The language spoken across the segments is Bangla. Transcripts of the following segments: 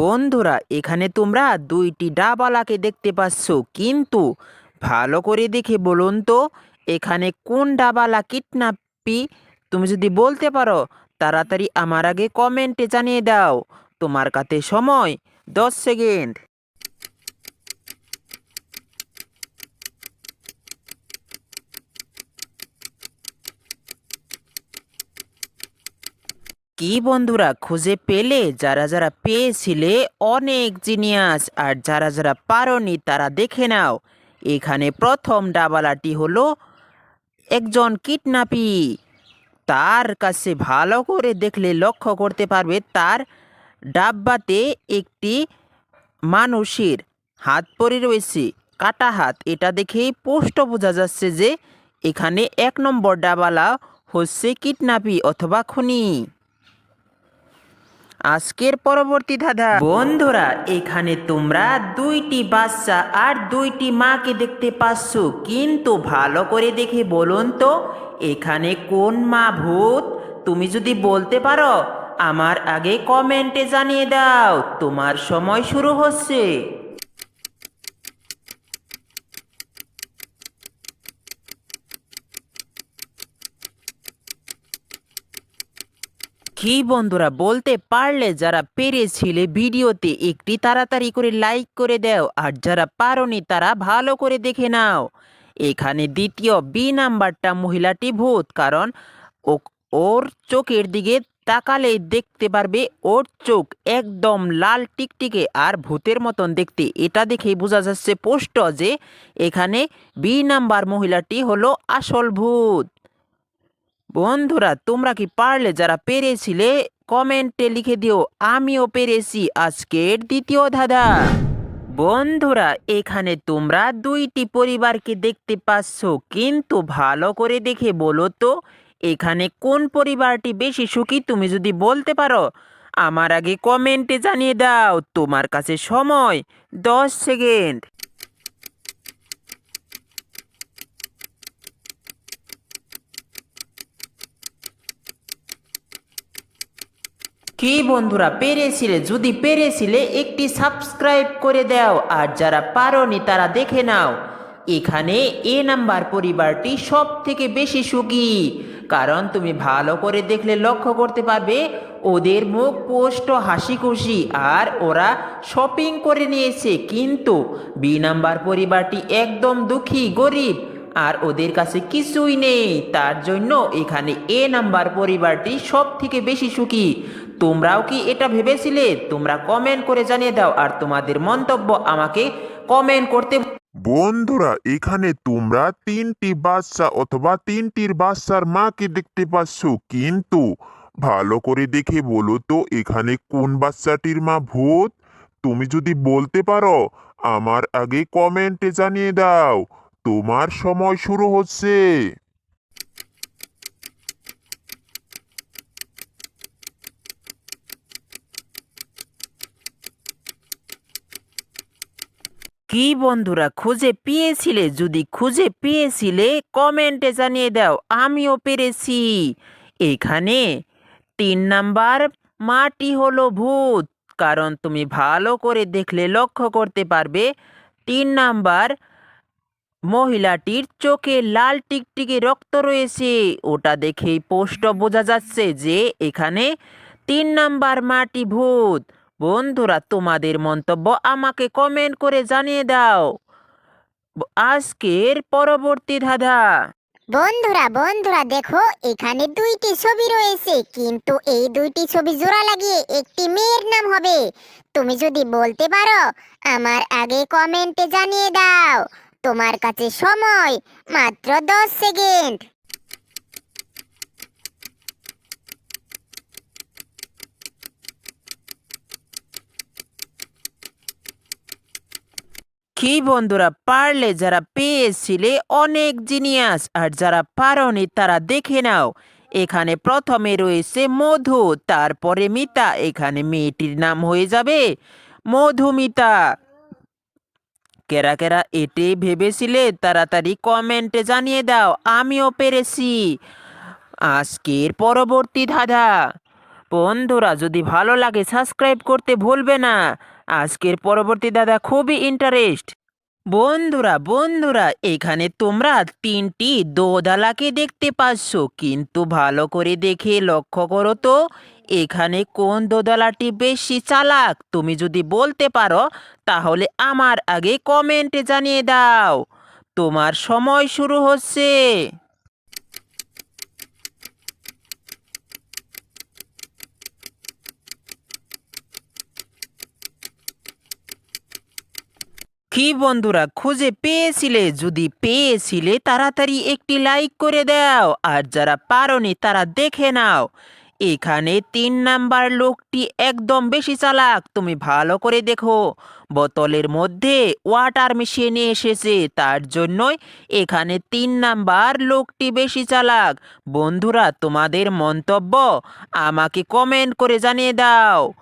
বন্ধুরা, এখানে তোমরা দুইটি ডাবালাকে দেখতে পাচ্ছ। কিন্তু ভালো করে দেখে বলুন তো, এখানে কোন ডাবালা কিডন্যাপি? তুমি যদি বলতে পারো, তাড়াতাড়ি আমার আগে কমেন্টে জানিয়ে দাও। তোমার কাছে সময়, দশ সেকেন্ড। কি বন্ধুরা খুঁজে পেলে? যারা যারা পেয়েছিলে, অনেক জিনিয়াস। আর যারা যারা পারোনি, তারা দেখে নাও। এখানে প্রথম ডাবালাটি হলো একজন কিডন্যাপি তার কাছে ভালো করে দেখলে লক্ষ্য করতে পারবে, তার ডাব্বাতে একটি মানুষের হাত পরে রয়েছে, কাটা হাত। এটা দেখেই পোস্ট বোঝা যাচ্ছে যে এখানে এক নম্বর ডাবালা হচ্ছে কিডন্যাপি অথবা খুনি। আজকের পরবর্তী ধাঁধা। বন্ধুরা, এখানে তোমরা দুইটি বাচ্চা আর দুইটি মাকে দেখতে পাচ্ছ। কিন্তু ভালো করে দেখে বলুন তো, এখানে কোন মা ভূত? তুমি যদি বলতে পারো, আমার আগে কমেন্টে জানিয়ে দাও, তোমার সময় শুরু হচ্ছে। কি বন্ধুরা, বলতে পারলে যারা পেরেছিলে ভিডিওতে একটি তাড়াতাড়ি করে লাইক করে দাও, আর যারা পারোনি তারা ভালো করে দেখে নাও। এখানে দ্বিতীয় বি নাম্বারটা মহিলাটি ভূত, কারণ ওর চোখের দিকে তাকালে দেখতে পারবে ওর চোখ একদম লাল টিকটিকে, আর ভূতের মতন দেখতে। এটা দেখেই বোঝা যাচ্ছে স্পষ্ট যে এখানে বি নাম্বার মহিলাটি হলো আসল ভূত। বন্ধুরা, তোমরা কি পারলে যারা পেরেছিলে, কমেন্টে লিখে দিও। আমিও পেরেছি আজকের দ্বিতীয় ধাঁধা। বন্ধুরা, এখানে তোমরা দুইটি পরিবারকে দেখতে পাচ্ছ। কিন্তু ভালো করে দেখে বলো তো, এখানে কোন পরিবারটি বেশি সুখী, তুমি যদি বলতে পারো। আমার আগে কমেন্টে জানিয়ে দাও, তোমার কাছে সময় দশ সেকেন্ড। কি বন্ধুরা, পেরেছিলে? যদি পেরেছিলে, একটি সাবস্ক্রাইব করে দাও। আর যারা পারোনি, তারা দেখে নাও। এখানে এ নাম্বার পরিবারটি সব থেকে বেশি সুখী। কারণ তুমি ভালো করে দেখলে লক্ষ্য করতে পারবে, ওদের মুখ পোস্ট হাসি খুশি আর ওরা শপিং করে নিয়েছে। কিন্তু বি নাম্বার পরিবারটি একদম দুঃখী, গরিব আর ওদের কাছে কিছুই নেই। তার জন্য এখানে এ নাম্বার পরিবারটি সব থেকে বেশি সুখী। তোমরাও কি এটা ভেবেছিলে? তোমরা কমেন্ট করে জানিয়ে দাও আর তোমাদের মন্তব্য আমাকে কমেন্ট করতে বন্ধুরা, এখানে তোমরা তিনটি বাচ্চা অথবা তিনটির বাচ্চার মাকে দেখতে পাচ্ছ। কিন্তু ভালো করে দেখে বলো তো, এখানে কোন বাচ্চাটির মা ভূত? তুমি যদি বলতে পারো, আমার আগে কমেন্টে জানিয়ে দাও। তোমার সময় শুরু হচ্ছে। কি বন্ধুরা খুঁজে পেয়েছিলে? যদি খুঁজে পেয়েছিলে, কমেন্টে জানিয়ে দাও, আমিও পেরেছি। এখানে তিন নাম্বার, মাটি হলো ভূত, কারণ তুমি ভালো করে দেখলে লক্ষ্য করতে পারবে। তিন নাম্বার, মহিলাটির চোখে লাল টিকটিকে রক্ত রয়েছে, ওটা দেখেই স্পষ্ট বোঝা যাচ্ছে যে এখানে তিন নাম্বার মাটি ভূত। বন্ধুরা, তোমাদের মন্তব্য আমাকে কমেন্ট করে জানিয়ে দাও। আজকের পরবর্তী ধাঁধা। বন্ধুরা বন্ধুরা, দেখো, এখানে দুইটি ছবি রয়েছে, কিন্তু এই দুইটি ছবি জোড়া লাগিয়ে একটি মেয়ের নাম হবে। তুমি যদি বলতে পারো, আমার আগে কমেন্টে জানিয়ে দাও। তোমার কাছে সময়, মাত্র দশ সেকেন্ড কি বন্ধুরা পারলে যারা পেয়েছিলে অনেক জিনিয়াস, আর যারা পারোনি তারা দেখে নাও। এখানে প্রথমে রয়েছে মধু, তারপরে মিতা। এখানে মেয়েটির নাম হয়ে যাবে মধুমিতা। কেরা কেরা এটে ভেবেছিলে তাড়াতাড়ি কমেন্টে জানিয়ে দাও, আমিও পেরেছি। আজকের পরবর্তী ধাঁধা। বন্ধুরা, যদি ভালো লাগে সাবস্ক্রাইব করতে ভুলবে না। আজকের পরবর্তী দাদা খুবই ইন্টারেস্ট বন্ধুরা বন্ধুরা, এখানে তোমরা তিনটি দোদালাকে দেখতে পাচ্ছ, কিন্তু ভালো করে দেখে লক্ষ্য করো তো, এখানে কোন দোদালাটি বেশি চালাক? তুমি যদি বলতে পারো, তাহলে আমার আগে কমেন্টে জানিয়ে দাও। তোমার সময় শুরু হচ্ছে। কি বন্ধুরা, খুঁজে পেয়েছিলে? যদি পেয়েছিলে, তাড়াতাড়ি একটি লাইক করে দাও। আর যারা পারোনি, তারা দেখে নাও। এখানে তিন নাম্বার লোকটি একদম বেশি চালাক। তুমি ভালো করে দেখো, বোতলের মধ্যে ওয়াটার মিশিয়ে নিয়ে এসেছে। তার জন্যই এখানে তিন নাম্বার লোকটি বেশি চালাক। বন্ধুরা, তোমাদের মন্তব্য আমাকে কমেন্ট করে জানিয়ে দাও।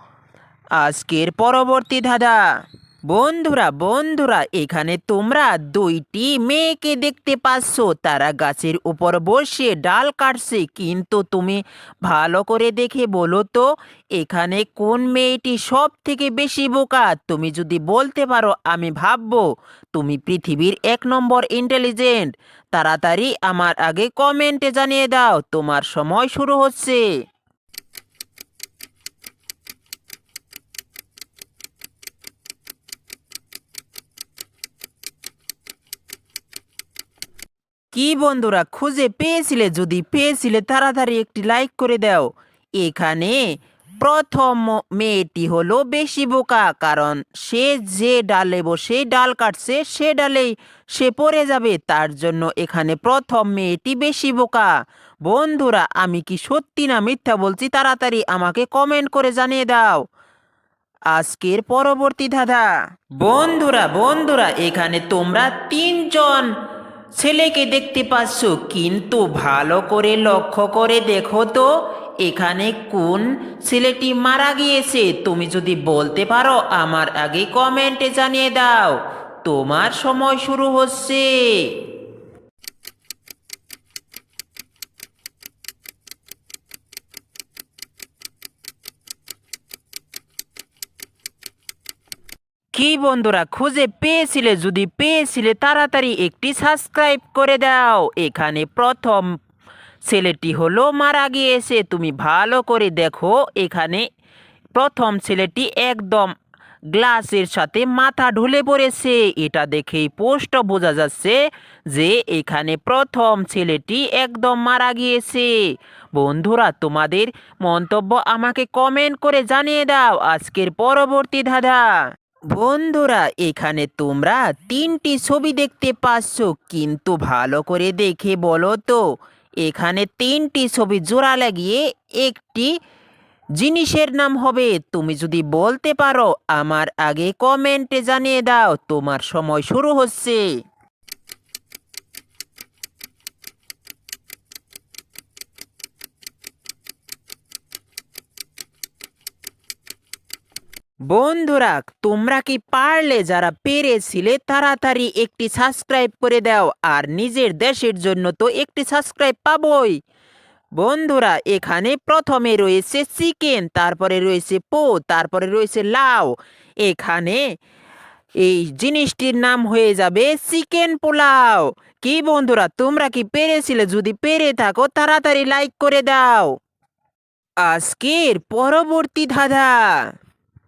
আজকের পরবর্তী ধাঁধা। বন্ধুরা বন্ধুরা, এখানে তোমরা দুইটি মেয়েকে দেখতে পাচ্ছ। তারা গাছের উপর বসে ডাল কাটছে। কিন্তু তুমি ভালো করে দেখে বলো তো, এখানে কোন মেয়েটি সব থেকে বেশি বোকা? তুমি যদি বলতে পারো, আমি ভাববো, তুমি পৃথিবীর এক নম্বর ইন্টেলিজেন্ট তাড়াতাড়ি আমার আগে কমেন্টে জানিয়ে দাও, তোমার সময় শুরু হচ্ছে। কি বন্ধুরা, খুঁজে পেয়েছিলে? যদি পেয়েছিলে, তাড়াতাড়ি একটি লাইক করে দাও। এখানে প্রথম মেয়েটি হলো বেশি বোকা, কারণ সে যে ডালে বসে ডাল কাটছে, সে ডালেই সে পড়ে যাবে। তার জন্য এখানে প্রথম মেয়েটি বেশি বোকা। বন্ধুরা, আমি কি সত্যি না মিথ্যা বলছি? তাড়াতাড়ি আমাকে কমেন্ট করে জানিয়ে দাও। আজকের পরবর্তী ধাঁধা। বন্ধুরা বন্ধুরা, এখানে তোমরা তিনজন ছেলেকে দেখতে পাচ্ছ, কিন্তু ভালো করে লক্ষ্য করে দেখো তো, এখানে কোন ছেলেটি মারা গিয়েছে? তুমি যদি বলতে পারো, আমার আগে কমেন্টে জানিয়ে দাও। তোমার সময় শুরু হচ্ছে। কি বন্ধুরা, খুঁজে পেয়েছিলে? যদি পেয়েছিলে, তাড়াতাড়ি একটি সাবস্ক্রাইব করে দাও। এখানে প্রথম ছেলেটি হলো, মারা গিয়েছে। তুমি ভালো করে দেখো, এখানে প্রথম ছেলেটি একদম গ্লাসের সাথে মাথা ঢুলে পড়েছে। এটা দেখেই পোস্ট বোঝা যাচ্ছে যে এখানে প্রথম ছেলেটি একদম মারা গিয়েছে। বন্ধুরা, তোমাদের মন্তব্য আমাকে কমেন্ট করে জানিয়ে দাও। আজকের পরবর্তী ধাঁধা। বন্ধুরা, এখানে তোমরা তিনটি ছবি দেখতে পাচ্ছ, কিন্তু ভালো করে দেখে বলো তো। এখানে তিনটি ছবি জোড়া লাগিয়ে একটি জিনিসের নাম হবে। তুমি যদি বলতে পারো, আমার আগে কমেন্টে জানিয়ে দাও, তোমার সময় শুরু হচ্ছে। বন্ধুরা, তোমরা কি পারলে যারা পেরেছিলে, তাড়াতাড়ি একটি সাবস্ক্রাইব করে দাও আর নিজের দেশের জন্য তো একটি সাবস্ক্রাইব পাবই। বন্ধুরা, এখানে প্রথমে রয়েছে চিকেন তারপরে রয়েছে পো, তারপরে রয়েছে লাউ। এখানে এই জিনিসটির নাম হয়ে যাবে চিকেন পোলাও। কি বন্ধুরা, তোমরা কি পেরেছিলে? যদি পেরে থাকো, তাড়াতাড়ি লাইক করে দাও। আজকের পরবর্তী ধাঁধা।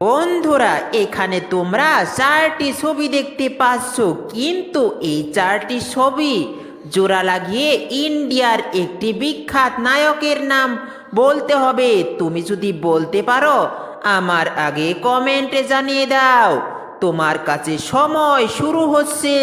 বন্ধুরা, এখানে তোমরা চারটি ছবি দেখতে পাচ্ছ, কিন্তু এই চারটি ছবি জোড়া লাগিয়ে ইন্ডিয়ার একটি বিখ্যাত নায়কের নাম বলতে হবে। তুমি যদি বলতে পারো, আমার আগে কমেন্টে জানিয়ে দাও, তোমার কাছে সময় শুরু হচ্ছে।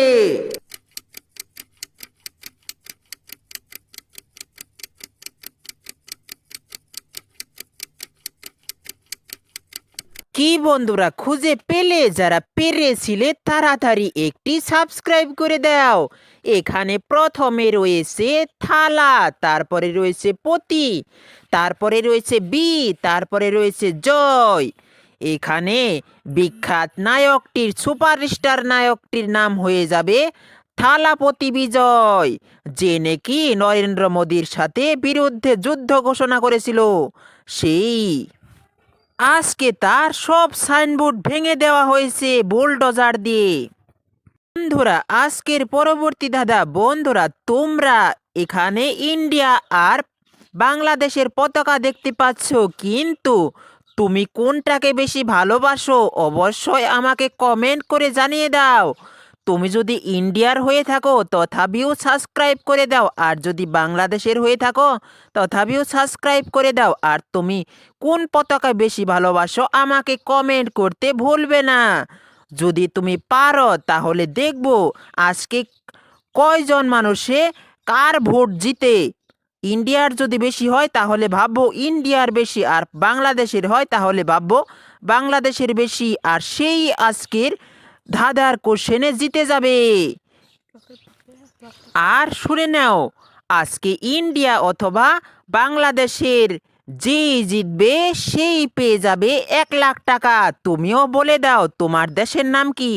কি বন্ধুরা, খুঁজে পেলে যারা পেরেছিলে তাড়াতাড়ি একটি সাবস্ক্রাইব করে দাও। এখানে প্রথমে রয়েছে থালা, তারপরে রয়েছে পতি, তারপরে রয়েছে বি, তারপরে রয়েছে জয়। এখানে বিখ্যাত নায়কটির সুপারস্টার নায়কটির নাম হয়ে যাবে থালাপতি বিজয়, যে নাকি নরেন্দ্র মোদীর সাথে বিরুদ্ধে যুদ্ধ ঘোষণা করেছিল। সেই আজকে তার সব সাইনবোর্ড ভেঙে দেওয়া হয়েছে বুলডোজার দিয়ে। বন্ধুরা, আজকের পরবর্তী দাদা বন্ধুরা, তোমরা এখানে ইন্ডিয়া আর বাংলাদেশের পতাকা দেখতে পাচ্ছ, কিন্তু তুমি কোনটাকে বেশি ভালোবাসো অবশ্যই আমাকে কমেন্ট করে জানিয়ে দাও। তুমি যদি ইন্ডিয়ার হয়ে থাকো, তথাপিও সাবস্ক্রাইব করে দাও। আর যদি বাংলাদেশের হয়ে থাকো, তথাপিও সাবস্ক্রাইব করে দাও। আর তুমি কোন পতাকা বেশি ভালোবাসো, আমাকে কমেন্ট করতে ভুলবে না। যদি তুমি পারো, তাহলে দেখব আজকে কয়জন মানুষে কার ভোট জিতে। ইন্ডিয়ার যদি বেশি হয়, তাহলে ভাববো ইন্ডিয়ার বেশি। আর বাংলাদেশের হয়, তাহলে ভাববো বাংলাদেশের বেশি। আর সেই আজকের ধাঁধার কোশ্চেনে জিতে যাবে। আর শুনে নাও, আজকে ইন্ডিয়া অথবা বাংলাদেশের যে জিতবে সেই পেয়ে যাবে এক লাখ টাকা। তুমিও বলে দাও তোমার দেশের নাম কি?